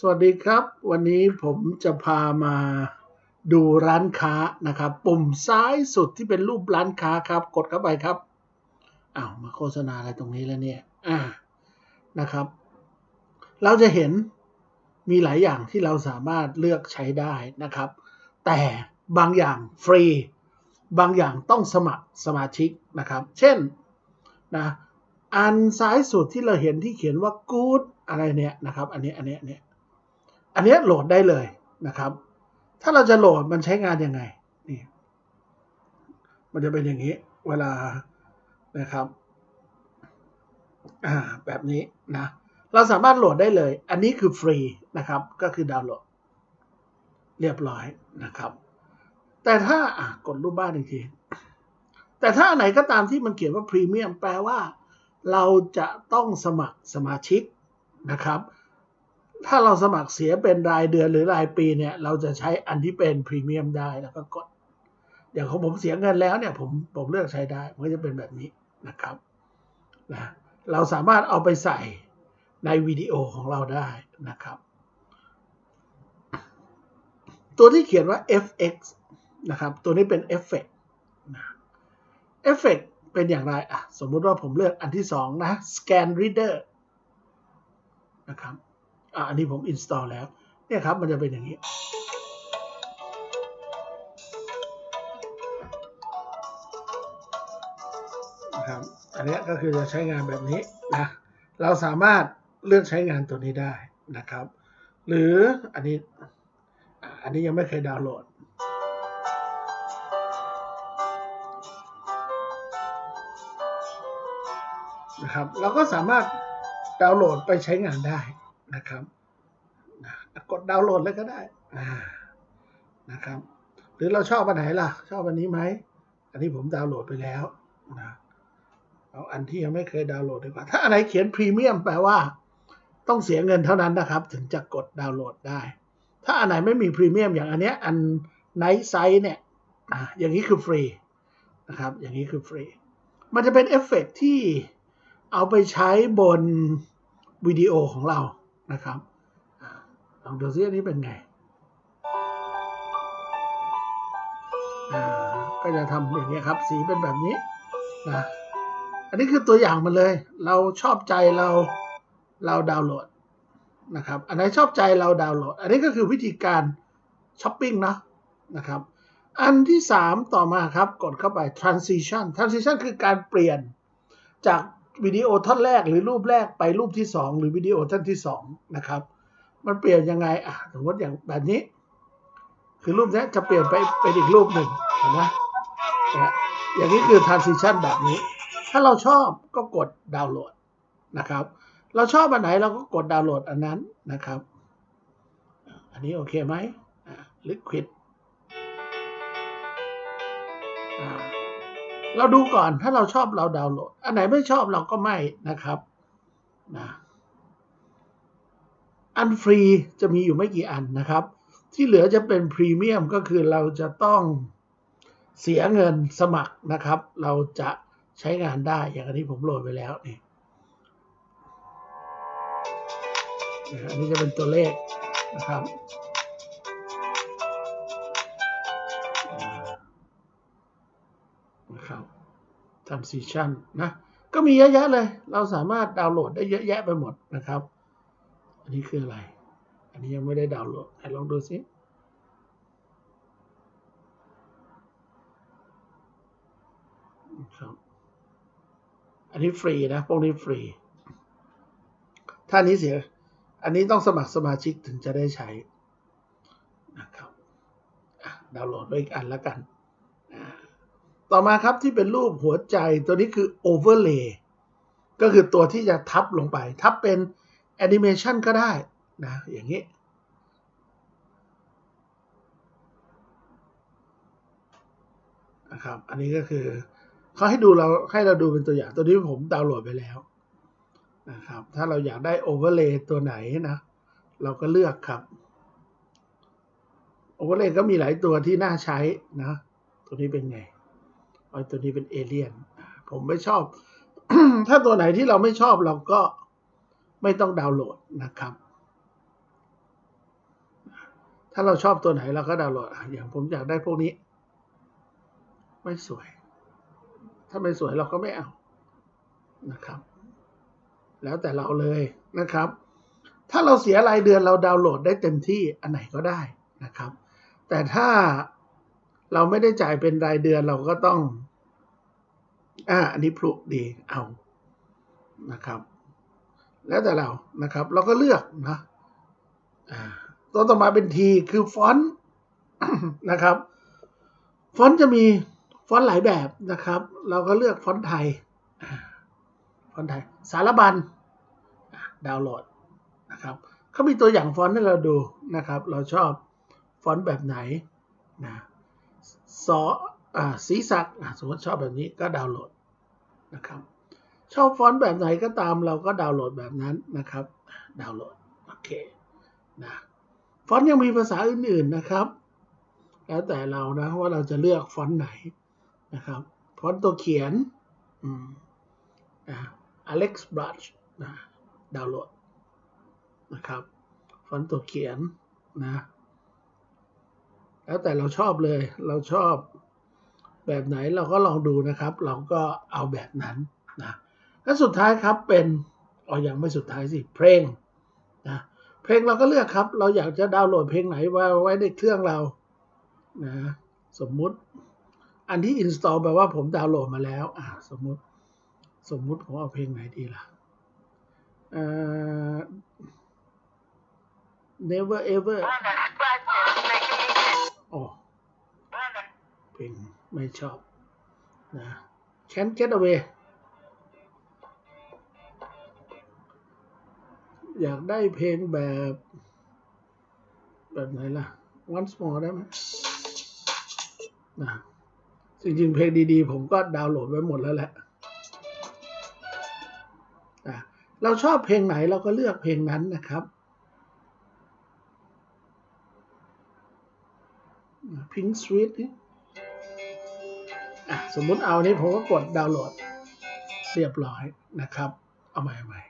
สวัสดีครับ วันนี้ผมจะพามาดูร้านค้านะครับ ปุ่มซ้ายสุดที่เป็นรูปร้านค้าครับ กดเข้าไปครับอ้าวมาโฆษณาอะไรตรงนี้แล้วเนี่ยอ่านะครับ เราจะเห็นมีหลายอย่างที่เราสามารถเลือกใช้ได้นะครับ แต่บางอย่างฟรี บางอย่างต้องสมัครสมาชิกนะครับ เช่นนะอันซ้ายสุดที่เราเห็นที่เขียนว่า good อะไรเนี่ยนะครับ อันนี้อันนี้อันนี้ อันนี้โหลดได้เลยนะครับ ถ้าเราจะโหลดมันใช้งานยังไงนี่มันจะเป็นอย่างนี้ เวลานะครับอ่าแบบนี้นะ เราสามารถโหลดได้เลย อันนี้คือฟรีนะครับ ก็คือดาวน์โหลด เรียบร้อยนะครับ แต่ถ้าอะกดรูปบ้านอีกทีแต่ถ้าไหนก็ตามที่มันเขียนว่าพรีเมียมแปลว่า เราจะต้องสมัครสมาชิกนะครับ ถ้าเราสมัครเสียเป็นรายเดือนหรือรายปีเนี่ย เราจะใช้อันที่เป็นพรีเมียมได้แล้วก็กด อย่างของผมเสียเงินแล้วเนี่ย ผมผมเลือกใช้ได้ มันก็จะเป็นแบบนี้นะครับนะเราสามารถเอาไปใส่ในวิดีโอของเราได้นะครับ ตัวที่เขียนว่า fx นะครับ ตัวนี้เป็นเอฟเฟกนะเอฟเฟกเป็นอย่างไรอะสมมุติว่าผมเลือกอันที่สองนะ scan reader นะครับ อะอันนี้ผม install แล้ว เนี่ยครับมันจะเป็นอย่างนี้ นะครับ อันนี้ก็คือจะใช้งานแบบนี้นะ เราสามารถเลือกใช้งานตัวนี้ได้นะครับ หรืออันนี้ อันนี้ยังไม่เคยดาวน์โหลดนะครับเราก็สามารถดาวน์โหลดไปใช้งานได้ นะครับกดดาวน์โหลดเลยก็ได้นะครับ หรือเราชอบอันไหนล่ะ ชอบอันนี้ไหม อันนี้ผมดาวน์โหลดไปแล้วนะเอาอันที่ยังไม่เคยดาวน์โหลดดีกว่า ถ้าอันไหนเขียนพรีเมียมแปลว่า ต้องเสียเงินเท่านั้นนะครับ ถึงจะกดดาวน์โหลดได้ ถ้าอันไหนไม่มีพรีเมียมอย่างอันเนี้ยอันไนท์ไซส์เนี่ยอ่าอย่างนี้คือฟรีนะครับ อย่างนี้คือฟรี มันจะเป็นเอฟเฟกต์ที่เอาไปใช้บนวิดีโอของเรา นะครับลองดูซิอันนี้เป็นไงอ่าก็จะทำอย่างนี้ยครับ สีเป็นแบบนี้นะอันนี้คือตัวอย่างมันเลย เราชอบใจเราเราดาวน์โหลดนะครับ อันไหนชอบใจเราดาวน์โหลด อันนี้ก็คือวิธีการช้อปปิ้งเนาะนะครับ อันที่สามต่อมาครับ กดเข้าไป transition transition คือการเปลี่ยนจาก วิดีโอท่อนแรกหรือรูปแรกไปรูปที่สองหรือวิดีโอท่านที่สองนะครับ มันเปลี่ยนยังไงอะสมมติอย่างแบบนี้ คือรูปนี้จะเปลี่ยนไปเป็นอีกรูปหนึ่งเห็นไหมเนี่ยอย่างนี้คือ transition แบบนี้ ถ้าเราชอบก็กดดาวน์โหลดนะครับ เราชอบอันไหนเราก็กดดาวน์โหลดอันนั้นนะครับ อันนี้โอเคไหม liquid อ่า เราดูก่อนถ้าเราชอบเราดาวน์โหลด อันไหนไม่ชอบเราก็ไม่นะครับนะอันฟรีจะมีอยู่ไม่กี่อันนะครับ ที่เหลือจะเป็นพรีเมียมก็คือเราจะต้องเสียเงินสมัครนะครับ เราจะใช้งานได้อย่างอันนี้ผมโหลดไปแล้วนี่อันนี้จะเป็นตัวเลขนะครับ transition นะก็มีเยอะแยะเลย เราสามารถดาวน์โหลดได้เยอะแยะไปหมดนะครับ อันนี้คืออะไร อันนี้ยังไม่ได้ดาวน์โหลดให้ลองดูสิครับอันนี้ฟรีนะ พวกนี้ฟรี ถ้านี้เสีย อันนี้ต้องสมัครสมาชิกถึงจะได้ใช้นะครับดาวน์โหลดไว้อีกอันล้วกัน ต่อมาครับที่เป็นรูปหัวใจตัวนี้คือ overlay ก็คือตัวที่จะทับลงไป ทับเป็นแอนิเมชันก็ได้นะอย่างนี้ นะครับ อันนี้ก็คือเขาให้ดูเราให้เราดูเป็นตัวอย่างตัวนี้ผมดาวน์โหลดไปแล้วนะครับ ถ้าเราอยากได้ overlay ตัวไหนนะ เราก็เลือกครับ overlay ก็มีหลายตัวที่น่าใช้นะ ตัวนี้เป็นไง ไอ้ตัวนี้เป็นเอเลี่ยน ผมไม่ชอบ ถ้าตัวไหนที่เราไม่ชอบเราก็ไม่ต้องดาวน์โหลดนะครับ ถ้าเราชอบตัวไหนเราก็ดาวน์โหลด อย่างผมอยากได้พวกนี้ ไม่สวย ถ้าไม่สวยเราก็ไม่เอานะครับ แล้วแต่เราเลยนะครับ ถ้าเราเสียรายเดือนเราดาวน์โหลดได้เต็มที่อันไหนก็ได้นะครับ แต่ถ้าเราไม่ได้จ่ายเป็นรายเดือนเราก็ต้อง อ่าอันนี้พลุดีเอานะครับ แล้วแต่เรานะครับ เราก็เลือกนะตัวต่อมาเป็นทีคือฟอนต์นะครับ ฟอนต์จะมีฟอนต์หลายแบบนะครับ เราก็เลือกฟอนต์ไทยฟอนต์ไทย สารบัญดาวน์โหลดนะครับเขามีตัวอย่างฟอนต์ให้เราดูนะครับ เราชอบฟอนต์แบบไหนนะสอ สีสักอะสมมติชอบแบบนี้ก็ดาวน์โหลดนะครับ ชอบฟอนต์แบบไหนก็ตามเราก็ดาวน์โหลดแบบนั้นนะครับ ดาวน์โหลดโอเคนะฟอนต์ยังมีภาษาอื่นๆนะครับ แล้วแต่เรานะว่าเราจะเลือกฟอนต์ไหนนะครับฟอนต์ตัวเขียนอ่า Alex Brush นะดาวน์โหลดนะครับฟอนต์ตัวเขียนนะแล้วแต่เราชอบเลยเราชอบ แบบไหนเราก็ลองดูนะครับ เราก็เอาแบบนั้นนะและสุดท้ายครับเป็นอ๋อยังไม่สุดท้ายสิเพลงนะเพลงเราก็เลือกครับ เราอยากจะดาวน์โหลดเพลงไหนไว้ไว้ในเครื่องเรานะสมมุติอันที่ install แปลว่าผมดาวน์โหลดมาแล้วอ่าสมมุติสมมุติผมเอาเพลงไหนดีล่ะเออ never ever ไม่ชอบนะ Can't Get Away อยากได้เพลงแบบ แบบไหนล่ะ Once More ได้ไหมนะจริงๆ เพลงดีๆ ผมก็ดาวน์โหลดไว้หมดแล้วแหละนะเราชอบเพลงไหนเราก็เลือกเพลงนั้นนะครับพิงสวีทนี่ สมมุติเอานี้ผมก็กดดาวน์โหลด เรียบร้อยนะครับ เอาใหม่เอาใหม่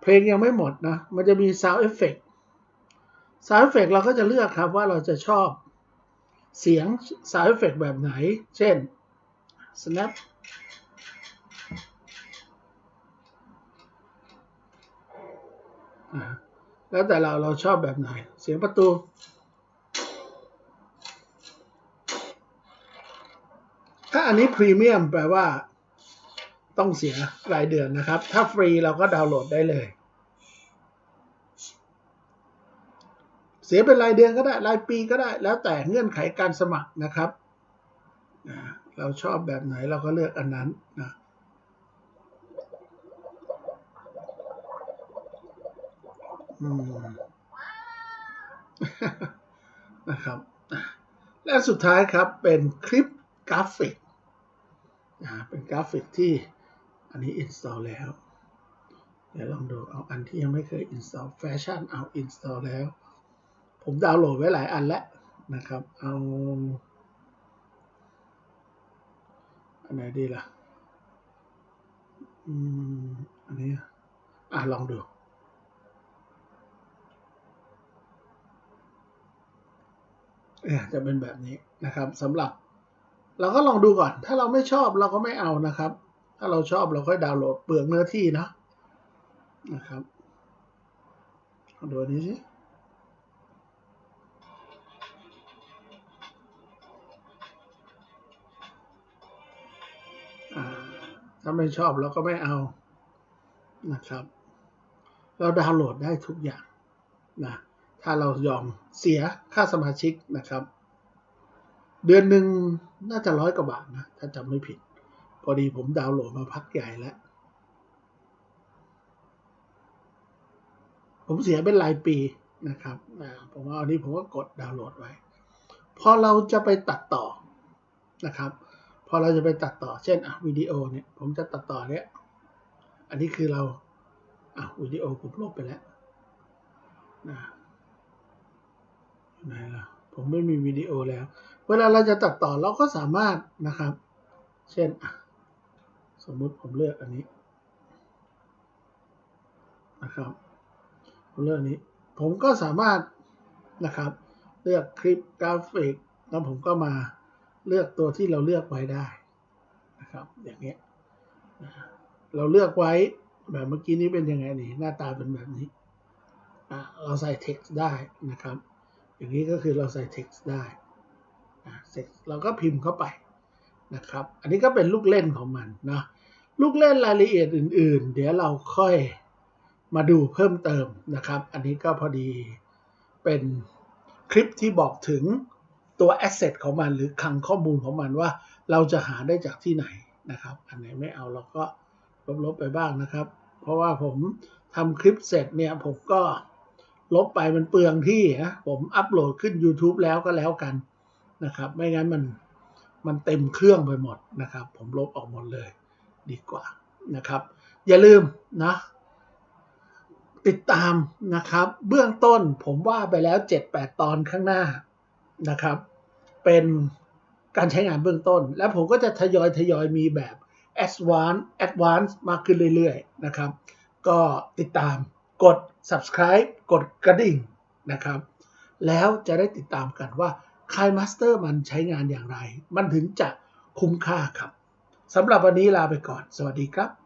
เพลงยังไม่หมดนะ มันจะมี Sound Effect Sound Effect เราก็จะเลือกครับว่าเราจะชอบเสียง Sound Effect แบบไหน เช่น Snap แล้วแต่เราเราชอบแบบไหน เสียงประตู ถ้าอันนี้พรีเมียมแปลว่าต้องเสียรายเดือนนะครับ ถ้าฟรีเราก็ดาวน์โหลดได้เลย เสียเป็นรายเดือนก็ได้ รายปีก็ได้ แล้วแต่เงื่อนไขการสมัครนะครับ เราชอบแบบไหนเราก็เลือกอันนั้นนะนะครับ และสุดท้ายครับเป็นคลิปกราฟิก กราฟิกที่อันนี้ install แล้วเดี๋ยวลองดูเอาอันที่ยังไม่เคย install แฟชั่นเอา install แล้ว ผมดาวน์โหลดไว้หลายอันแล้วนะครับ เอา อันไหนดีล่ะ อืม อันนี้ อะ ลองดูเนี่ยจะเป็นแบบนี้นะครับสำหรับ เราก็ลองดูก่อน ถ้าเราไม่ชอบเราก็ไม่เอานะครับ ถ้าเราชอบเราค่อยดาวน์โหลดเปลืองเนื้อที่นะนะครับดูอันนี้สิถ้าไม่ชอบเราก็ไม่เอานะครับ เราดาวน์โหลดได้ทุกอย่างนะถ้าเรายอมเสียค่าสมาชิกนะครับ เดือนหนึ่งน่าจะร้อยกว่าบาทนะ ถ้าจำไม่ผิด พอดีผมดาวน์โหลดมาพักใหญ่แล้ว ผมเสียเป็นรายปีนะครับผมว่าอันนี้ผมก็กดดาวน์โหลดไว้ พอเราจะไปตัดต่อนะครับ พอเราจะไปตัดต่อ เช่นอะวิดีโอเนี่ย ผมจะตัดต่อเนี่ยอันนี้คือเราอะวิดีโอผมลบไปแล้วนะไหนล่ะผมไม่มีวิดีโอแล้ว เวลาเราจะตัดต่อเราก็สามารถนะครับ เช่น สมมุติผมเลือกอันนี้นะครับผมเลือกอันนี้ ผมก็สามารถนะครับ เลือกคลิปกราฟิกแล้วผมก็มาเลือกตัวที่เราเลือกไว้ได้นะครับ อย่างเงี้ยเราเลือกไว้แบบเมื่อกี้นี้เป็นยังไงนี่หน้าตาเป็นแบบนี้อะเราใส่ text ได้นะครับ อย่างนี้ก็คือเราใส่ text ได้ อะ text เราก็พิมพ์เข้าไปนะครับ อันนี้ก็เป็นลูกเล่นของมันนะลูกเล่นรายละเอียดอื่น ๆ เดี๋ยวเราค่อยมาดูเพิ่มเติมนะครับ อันนี้ก็พอดีเป็นคลิปที่บอกถึงตัว asset ของมันหรือคลังข้อมูลของมันว่าเราจะหาได้จากที่ไหนนะครับ อันไหนไม่เอาเราก็ลบๆไปบ้างนะครับ เพราะว่าผมทำคลิปเสร็จเนี่ยผมก็ลบไปมันเปลืองที่นะผมอัปโหลดขึ้น YouTube แล้วก็แล้วกัน นะครับ ไม่งั้นมันมันเต็มเครื่องไปหมดนะครับ ผมลบออกหมดเลยดีกว่านะครับ อย่าลืมนะติดตามนะครับ เบื้องต้นผมว่าไปแล้ว 7-8 ตอนข้างหน้านะครับ เป็นการใช้งานเบื้องต้น แล้วผมก็จะทยอยทยอยมีแบบ advance advance มากขึ้นเรื่อยๆนะครับ ก็ติดตามกด subscribe กดกระดิ่งนะครับ แล้วจะได้ติดตามกันว่า คายมาสเตอร์มันใช้งานอย่างไร มันถึงจะคุ้มค่าครับสำหรับวันนี้ลาไปก่อน สวัสดีครับ